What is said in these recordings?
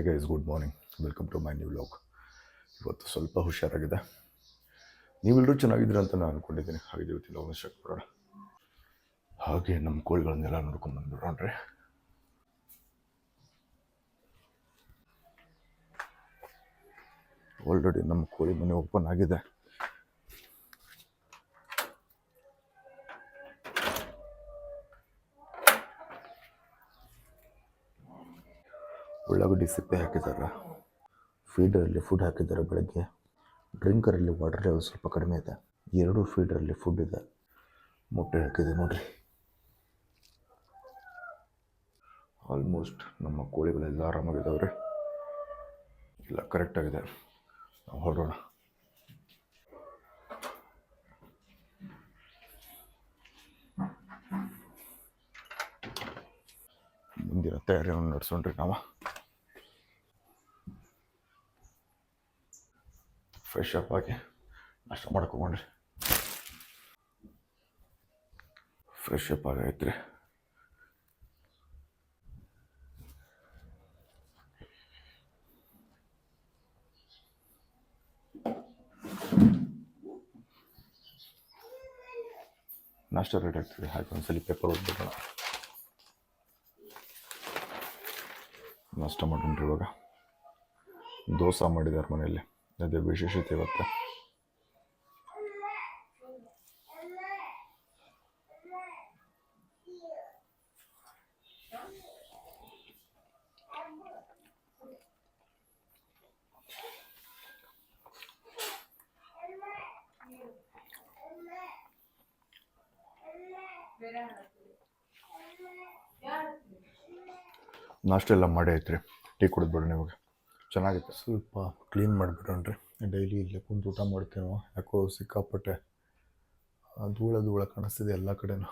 Hi guys good morning welcome to my new log ಇವತ್ತು ಸ್ವಲ್ಪ ಹುಷಾರಾಗಿದೆ. ನೀವೆಲ್ಲರೂ ಚೆನ್ನಾಗಿದ್ದೀರ ಅಂತ ನಾನು ಅಂದ್ಕೊಂಡಿದ್ದೀನಿ ಹಾಗೆ ಇವತ್ತಿನ ಸ್ಟಾರ್ಟ್ ಮಾಡೋಣ ಹಾಗೆ ನಮ್ಮ ಕೋಳಿಗಳನ್ನೆಲ್ಲ ನೋಡ್ಕೊಂಡು ಬಂದ್ಬಿಡೋಣ್ರಿ ಆಲ್ರೆಡಿ ನಮ್ಮ ಕೋಳಿ ಮನೆ ಓಪನ್ ಆಗಿದೆ. ಉಳ್ಳಾಗಡ್ಡಿ ಸಿಪ್ಪೆ ಹಾಕಿದ್ದಾರೆ. ಫೀಡರಲ್ಲಿ ಫುಡ್ ಹಾಕಿದ್ದಾರೆ ಬೆಳಗ್ಗೆ. ಡ್ರಿಂಕರಲ್ಲಿ ವಾಟರ್ ಲೆವೆಲ್ ಸ್ವಲ್ಪ ಕಡಿಮೆ ಇದೆ. ಎರಡು ಫೀಡರಲ್ಲಿ ಫುಡ್ ಇದೆ. ಮೊಟ್ಟೆ ಹಾಕಿದೆ ನೋಡಿರಿ ಆಲ್ಮೋಸ್ಟ್ ನಮ್ಮ ಕೋಳಿಗಳೆಲ್ಲ ಆರಾಮಾಗಿದ್ದಾವ್ರಿ. ಇಲ್ಲ ಕರೆಕ್ಟಾಗಿದೆ ನಾವು ಹೊರಡೋಣ. ಮುಂದಿನ ತಯಾರಿಯನ್ನು ನಡೆಸೋಣ್ರಿ ನಾವು. ಫ್ರೆಶ್ ಅಪ್ ಆಗಿ ನಾಷ್ಟ ಮಾಡ್ಕೊಂಡ್ರಿ. ಫ್ರೆಶ್ ಅಪ್ ಆಗೈತ್ರಿ. ನಾಷ್ಟ ರೆಡಿ ಆಗ್ತದೆ. ಹಾಗೆ ಒಂದ್ಸಲಿ ಪೇಪರ್ ಓದ್ಬಿಡೋಣ. ನಾಷ್ಟ ಮಾಡೋಣ್ರಿ ಇವಾಗ ದೋಸೆ ಮಾಡಿದ್ದಾರೆ ಮನೆಯಲ್ಲಿ. ಅದೇ ವಿಶೇಷತೆ ಇವತ್ತು ನಾಷ್ಟ ಎಲ್ಲ ಮಾಡಿ ಐತ್ರಿ ಟೀ ಕುಡಿದ್ಬಿಡ್ರಿ ಇವಾಗ ಚೆನ್ನಾಗಿತ್ತು. ಸ್ವಲ್ಪ ಕ್ಲೀನ್ ಮಾಡಿಬಿಡೋಣ್ರಿ ಡೈಲಿ ಇಲ್ಲೇ ಕುಂತು ಊಟ ಮಾಡ್ತೀನೋ ಯಾಕೋ ಸಿಕ್ಕಾಪಟ್ಟೆ ಧೂಳ ಧೂಳ ಕಾಣಿಸ್ತಿದೆ ಎಲ್ಲ ಕಡೆನೂ.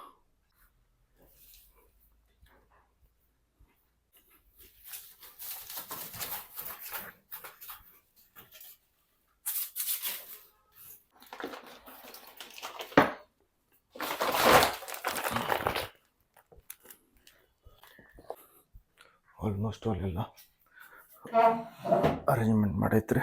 ಆಲ್ಮೋಸ್ಟ್ ಅಲ್ಲೆಲ್ಲ ಅರೇಂಜ್ಮೆಂಟ್ ಮಾಡೈತ್ರಿ.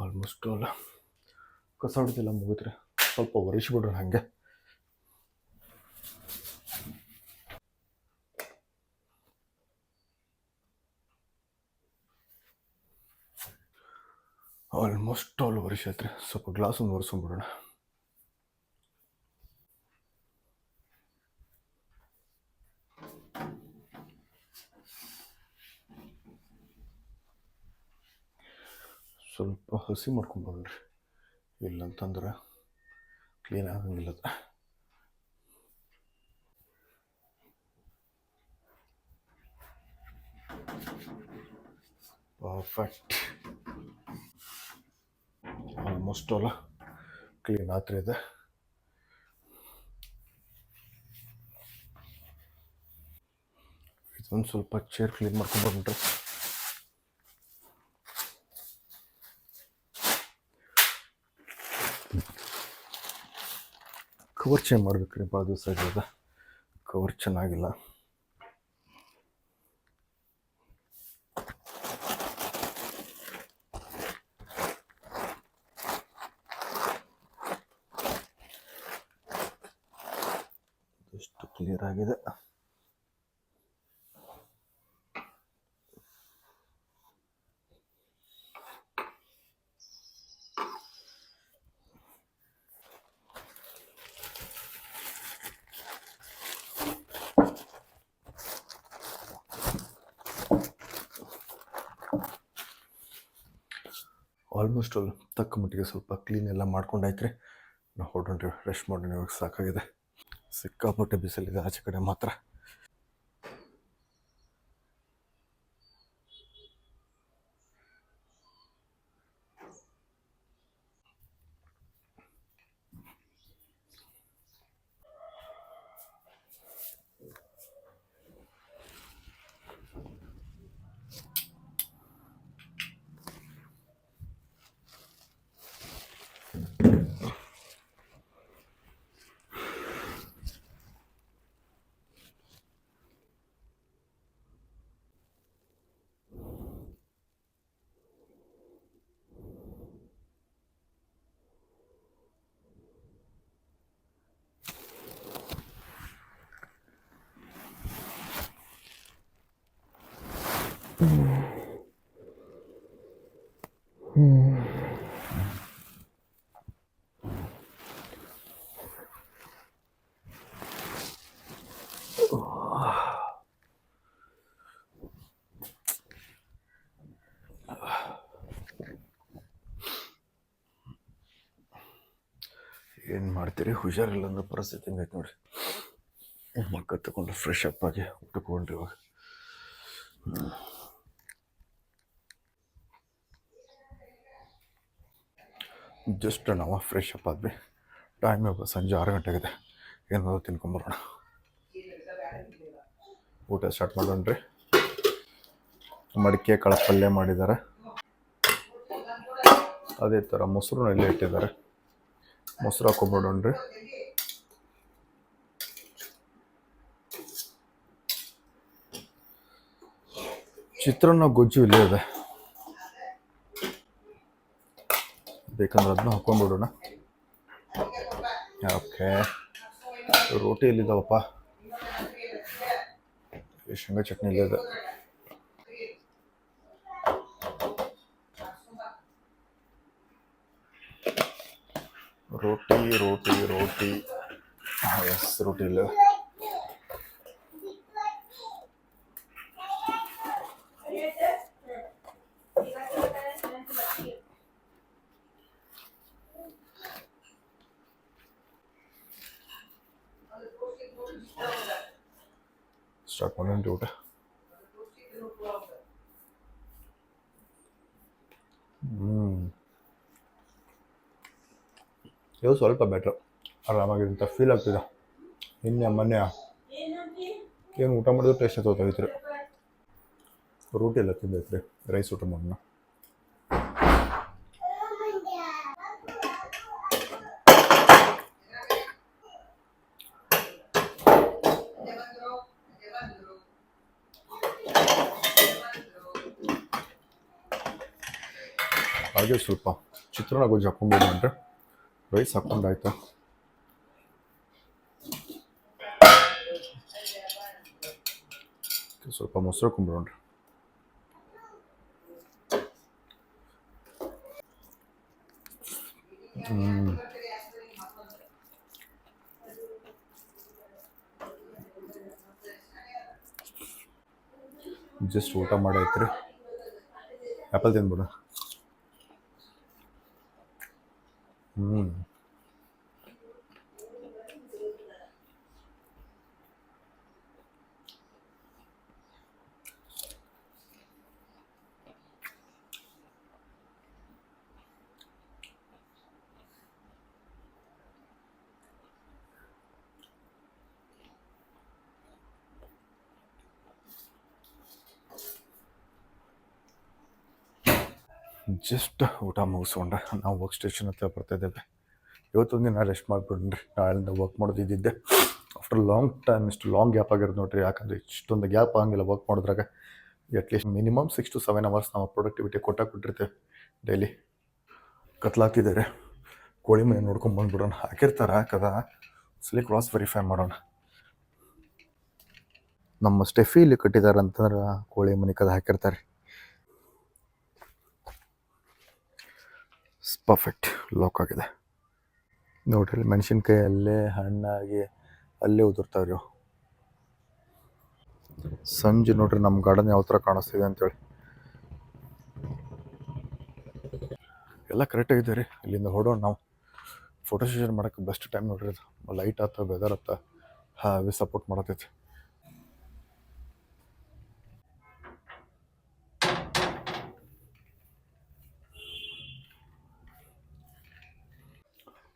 ಆಲ್ಮೋಸ್ಟ್ ಅಲ್ಲ ಕಸ ಹೊಡೆದಿಲ್ಲ ಮುಗಿತ್ರಿ. ಸ್ವಲ್ಪ ಒರೆಸ್ಬಿಡ್ರಿ ಹಾಗೆ. ಆಲ್ಮೋಸ್ಟ್ ಆಲ್ ಓವರ್ ಐತ್ರಿ ಸ್ವಲ್ಪ ಗ್ಲಾಸ್ ಒಂದು ಒರೆಸ್ಕೊಂಡ್ಬಿಡೋಣ ಸ್ವಲ್ಪ ಹಸಿ ಮಾಡ್ಕೊಂಡ್ಬಿಡ್ರಿ ಇಲ್ಲಂತಂದ್ರೆ ಕ್ಲೀನ್ ಆಗಂಗಿಲ್ಲ ಪರ್ಫೆಕ್ಟ್ ಆಲ್ಮೋಸ್ಟ್ ಆಲ್ ಕ್ಲೀನ್ ಆತ್ರ ಇದೆ. ಇದೊಂದು ಸ್ವಲ್ಪ ಚೇರ್ ಕ್ಲೀನ್ ಮಾಡ್ಕೊಂಡು ಕವರ್ ಚೇಂಜ್ ಮಾಡ್ಬೇಕ್ರಿ ಭಾಳ ದಿವಸ ಆಗ್ಯದ ಕವರ್ ಚೆನ್ನಾಗಿಲ್ಲ. ಕ್ಲಿಯರ್ ಆಗಿದೆ. ಆಲ್ಮೋಸ್ಟ್ ಆಲ್ ತಕ್ಕ ಮಟ್ಟಿಗೆ ಸ್ವಲ್ಪ ಕ್ಲೀನ್ ಎಲ್ಲ ಮಾಡ್ಕೊಂಡಾಯ್ತ್ರಿ. ನಾವು ಹೊರಡೋಣ ರೆಸ್ಟ್ ಮಾಡೋಣ ಇವಾಗ ಸಾಕಾಗಿದೆ. ಸಿಕ್ಕಾಪಟ್ಟೆ ಬಿಸಿಲಿದೆ ಆಚೆ ಕಡೆ ಮಾತ್ರ. ಏನು ಮಾಡ್ತೀರಿ? ಹುಷಾರಿಲ್ಲ ಅಂದ್ರೆ ಪರಿಸ್ಥಿತಿ ಹಿಂಗೈತೆ ನೋಡ್ರಿ. ಮಕ್ಕ ತಗೊಂಡು ಫ್ರೆಶ್ ಅಪ್ ಆಗಿ ಊಟಕ್ಕೆ ಹೋಗ್ರಿ ಇವಾಗ ಜಸ್ಟ್ ನಾವು ಫ್ರೆಶ್ ಅಪ್ ಆದ್ವಿ. ಟೈಮ್ ಸಂಜೆ ಆರು ಗಂಟೆಗಿದೆ ಏನಾದ್ರು ತಿನ್ಕೊಂಬರೋಣ. ಊಟ ಸ್ಟಾರ್ಟ್ ಮಾಡೋಣ್ರಿ ಮಡಿಕೆ ಕಾಳು ಪಲ್ಯ ಮಾಡಿದ್ದಾರೆ. ಅದೇ ಥರ ಮೊಸರು ಇಲ್ಲೇ ಇಟ್ಟಿದ್ದಾರೆ. ಮೊಸರು ಹಾಕೊಂಬಿಡೋಣ್ರಿ ಚಿತ್ರಾನ್ನ ಗೊಜ್ಜು ಇಲ್ಲೇ ಇದೆ. ಬೇಕಂದ್ರೆ ಅದನ್ನ ಹಾಕೊಂಡ್ಬಿಡೋಣ ಓಕೆ. ರೋಟಿ ಎಲ್ಲಿದ್ದಾವಪ್ಪ? ಶೇಂಗಾ ಚಟ್ನಿ ಇಲ್ಲೇ ಇದೆ ರೋಟಿ ರೋಟಿ ರೋಟಿ. ಎಸ್, ರೋಟಿ ಇಲ್ಲ. ಸ್ಟಾರ್ಟ್ ಮಾಡೋಣ ಊಟ ಹ್ಞೂ ಇದು ಸ್ವಲ್ಪ ಬೆಟ್ರ್ ಆರಾಮಾಗಿರುತ್ತೆ ಫೀಲ್ ಆಗ್ತಿದೆ. ನಿನ್ನೆ, ಮೊನ್ನೆ. ಏನು ಊಟ ಮಾಡಿದ್ರು? ಟೇಸ್ಟ್ ತೋತೈತ್ರಿ ರೊಟ್ಟಿ ಎಲ್ಲ ತಿಂದೈತ್ರಿ ರೈಸ್ ಊಟ ಮಾಡೋಣ ಹಾಗೆ ಸ್ವಲ್ಪ. ಚಿತ್ರಾನ್ನ ಗೊಜ್ಜು ಹಾಕೊಂಡ್ಬಿಡ್ರಿ ರೈಸ್ ಹಾಕೊಂಡಾಯ್ತು ಸ್ವಲ್ಪ ಮೊಸರು ಹಾಕೊಂಡ್ಬಿಡೋಣ್ರಿ ಹ್ಞೂ ಜಸ್ಟ್ ಊಟ ಮಾಡೈತ್ರಿ. ಆ್ಯಪಲ್ ತಿಂದ್ಬಿಡು ಹ್ಞೂ ಜಸ್ಟ್ ಊಟ ಮುಗಿಸ್ಕೊಂಡೆ. ನಾವು ವರ್ಕ್ ಸ್ಟೇಷನ್ ಹತ್ರ ಬರ್ತಾ ಇದ್ದೇವೆ ಇವತ್ತೊಂದು ದಿನ ರೆಸ್ಟ್ ಮಾಡಿಬಿಡ್ರಿ. ನಾಳೆಯಿಂದ ವರ್ಕ್ ಮಾಡೋದು ಇದ್ದಿದ್ದೆ ಆಫ್ಟರ್ ಲಾಂಗ್ ಟೈಮ್ ಇಷ್ಟು ಲಾಂಗ್ ಗ್ಯಾಪ್ ಆಗಿರೋದು ನೋಡ್ರಿ. ಯಾಕಂದರೆ ಇಷ್ಟೊಂದು ಗ್ಯಾಪ್ ಆಗಂಗಿಲ್ಲ work ಮಾಡಿದ್ರಾಗ. At least minimum six to seven hours ನಾವು ಪ್ರೊಡಕ್ಟಿವಿಟಿ ಕೊಟ್ಟಾಗ ಕೊಟ್ಟಿರ್ತೇವೆ ಡೈಲಿ ಕತ್ಲಾಗ್ತಿದ್ದಾರೆ. ಕೋಳಿ ಮನೆ ನೋಡ್ಕೊಂಡು ಬಂದ್ಬಿಡೋಣ. ಹಾಕಿರ್ತಾರೆ ಕದ? ಸಲಿ ಕ್ರಾಸ್ ವೆರಿಫೈ ಮಾಡೋಣ. ನಮ್ಮ ಸ್ಟೆಫಿ ಇಲ್ಲಿ ಕಟ್ಟಿದ್ದಾರೆ ಅಂತಂದ್ರೆ ಕೋಳಿ ಮನೆ ಕದ ಹಾಕಿರ್ತಾರೆ. ಪರ್ಫೆಕ್ಟ್ ಲಾಕ್ ಆಗಿದೆ. ನೋಡ್ರಿ ಮೆಣಸಿನ್ಕಾಯಿ ಅಲ್ಲೇ ಹಣ್ಣಾಗಿ ಅಲ್ಲೇ ಉದುರ್ತಾವ್ರಿ. ಸಂಜೆ ನೋಡ್ರಿ ನಮ್ಮ ಗಾರ್ಡನ್ ಯಾವ ಥರ ಕಾಣಿಸ್ತಿದೆ ಅಂತೇಳಿ. ಎಲ್ಲ ಕರೆಕ್ಟಾಗಿದೆ ರೀ. ಇಲ್ಲಿಂದ ಹೊಡೋಣ ನಾವು. ಫೋಟೋ ಸೆಷನ್ ಮಾಡೋಕ್ಕೆ ಬೆಸ್ಟ್ ಟೈಮ್ ನೋಡ್ರಿ ಲೈಟ್ ಆತ ವೆದರ್ ಆತ ಹಾವಿ ಸಪೋರ್ಟ್ ಮಾಡತೈತಿ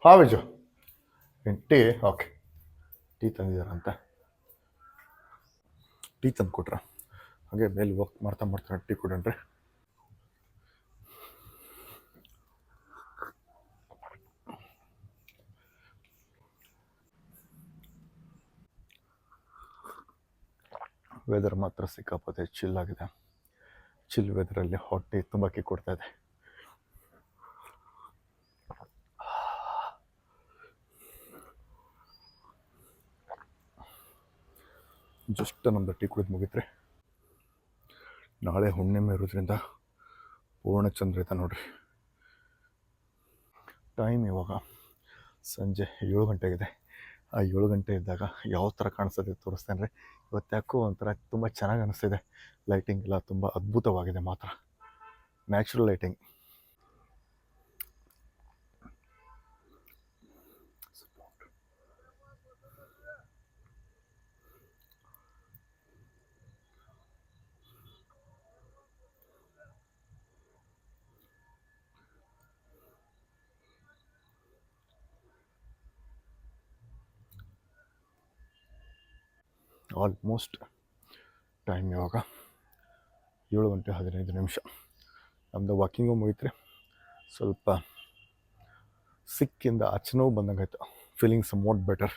ಹಾಂ ವಿಜು ಟೀ? ಓಕೆ. ಟೀ ತಂದಿದಾರಂತೆ ಟೀ ತಂದು ಕೊಟ್ರ ಹಾಗೆ ಮೇಲೆ ವರ್ಕ್ ಮಾಡ್ತಾ ಮಾಡ್ತಾ ಟೀ ಕೊಡಣ್ರಿ ವೆದರ್ ಮಾತ್ರ ಸಿಕ್ಕಾಪತ್ತೆ ಚಿಲ್ ಆಗಿದೆ. ಚಿಲ್ ವೆದರಲ್ಲಿ ಹೊಟ್ಟೆ ತುಂಬಾಕಿ ಕೊಡ್ತಾ ಇದೆ. ಜಸ್ಟ್ ನಮ್ಮದು ಟೀ ಕುಡಿದು ಮುಗಿತ್ರಿ. ನಾಳೆ ಹುಣ್ಣಿಮೆ ಇರೋದ್ರಿಂದ ಪೂರ್ಣಚಂದ್ರ ಇದೆ ನೋಡ್ರಿ. ಟೈಮ್ ಇವಾಗ ಸಂಜೆ ಏಳು ಗಂಟೆಗಿದೆ. ಆ ಏಳು ಗಂಟೆ ಇದ್ದಾಗ ಯಾವ ಥರ ಕಾಣಿಸ್ತದೆ ತೋರಿಸ್ತೇನೆ ರೀ ಇವತ್ತು ಯಾಕೋ ಒಂಥರ ತುಂಬ ಚೆನ್ನಾಗಿ ಅನಿಸ್ತಿದೆ. ಲೈಟಿಂಗ್ ಎಲ್ಲ ತುಂಬ ಅದ್ಭುತವಾಗಿದೆ ಮಾತ್ರ. ನ್ಯಾಚುರಲ್ ಲೈಟಿಂಗ್ ಆಲ್ಮೋಸ್ಟ್ ಟೈಮ್ ಇವಾಗ ಏಳು ಗಂಟೆ ಹದಿನೈದು ನಿಮಿಷ. ನಮ್ಮದು ವಾಕಿಂಗು ಮುಗಿತ್ರೆ ಸ್ವಲ್ಪ ಸಿಕ್ಕಿಂದ ಆಚೆ ನೋವು ಬಂದಂಗೆ ಆಯಿತು. ಫೀಲಿಂಗ್ಸ್ ಮೋಟ್ ಬೆಟರ್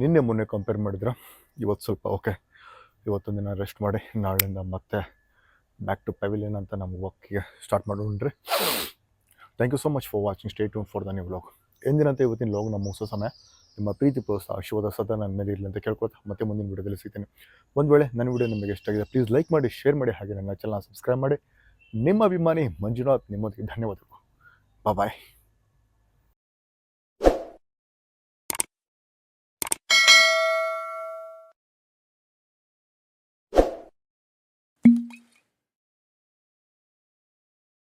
ನಿನ್ನೆ ಮೊನ್ನೆ ಕಂಪೇರ್ ಮಾಡಿದ್ರೆ? ಇವತ್ತು ಸ್ವಲ್ಪ ಓಕೆ ಇವತ್ತೊಂದು ದಿನ ರೆಸ್ಟ್ ಮಾಡಿ, ನಾಳೆಯಿಂದ ಮತ್ತೆ ಬ್ಯಾಕ್ ಟು ಪೆವಿಲಿಯನ್ ಅಂತ ನಮ್ಮ ವಾಕಿಗೆ start ಮಾಡೋಣ್ರಿ thank you so much for watching stay tuned for the new vlog ಎಂದಿನಂತೆ ಇವತ್ತಿನ ಲಾಗ್ ನಮ್ಮ ಹೊಸ ಸಮಯ. ನಿಮ್ಮ ಪ್ರೀತಿ ಪ್ರೋತ್ಸಾಹ, ಆಶೀರ್ವಾದ ಸದಾ ನನ್ನ ಮೇಲೆ ಇರಲಿ ಅಂತ ಕೇಳ್ಕೊತಾ ಮತ್ತೆ ಮುಂದಿನ ವಿಡಿಯೋದಲ್ಲಿ ಸಿಗ್ತೇನೆ. ಒಂದು ವೇಳೆ ನನ್ನ ವಿಡಿಯೋ ನಿಮಗೆ ಇಷ್ಟ ಆಗಿದೆ ಪ್ಲೀಸ್ ಲೈಕ್ ಮಾಡಿ ಶೇರ್ ಮಾಡಿ ಹಾಗೆ ನನ್ನ ಚಾನಲ್ ಸಬ್ಸ್ಕ್ರೈಬ್ ಮಾಡಿ. ನಿಮ್ಮ ಅಭಿಮಾನಿ ಮಂಜುನಾಥ್ ನಿಮ್ಮೊಂದಿಗೆ ಧನ್ಯವಾದಗಳು. ಬಾಯ್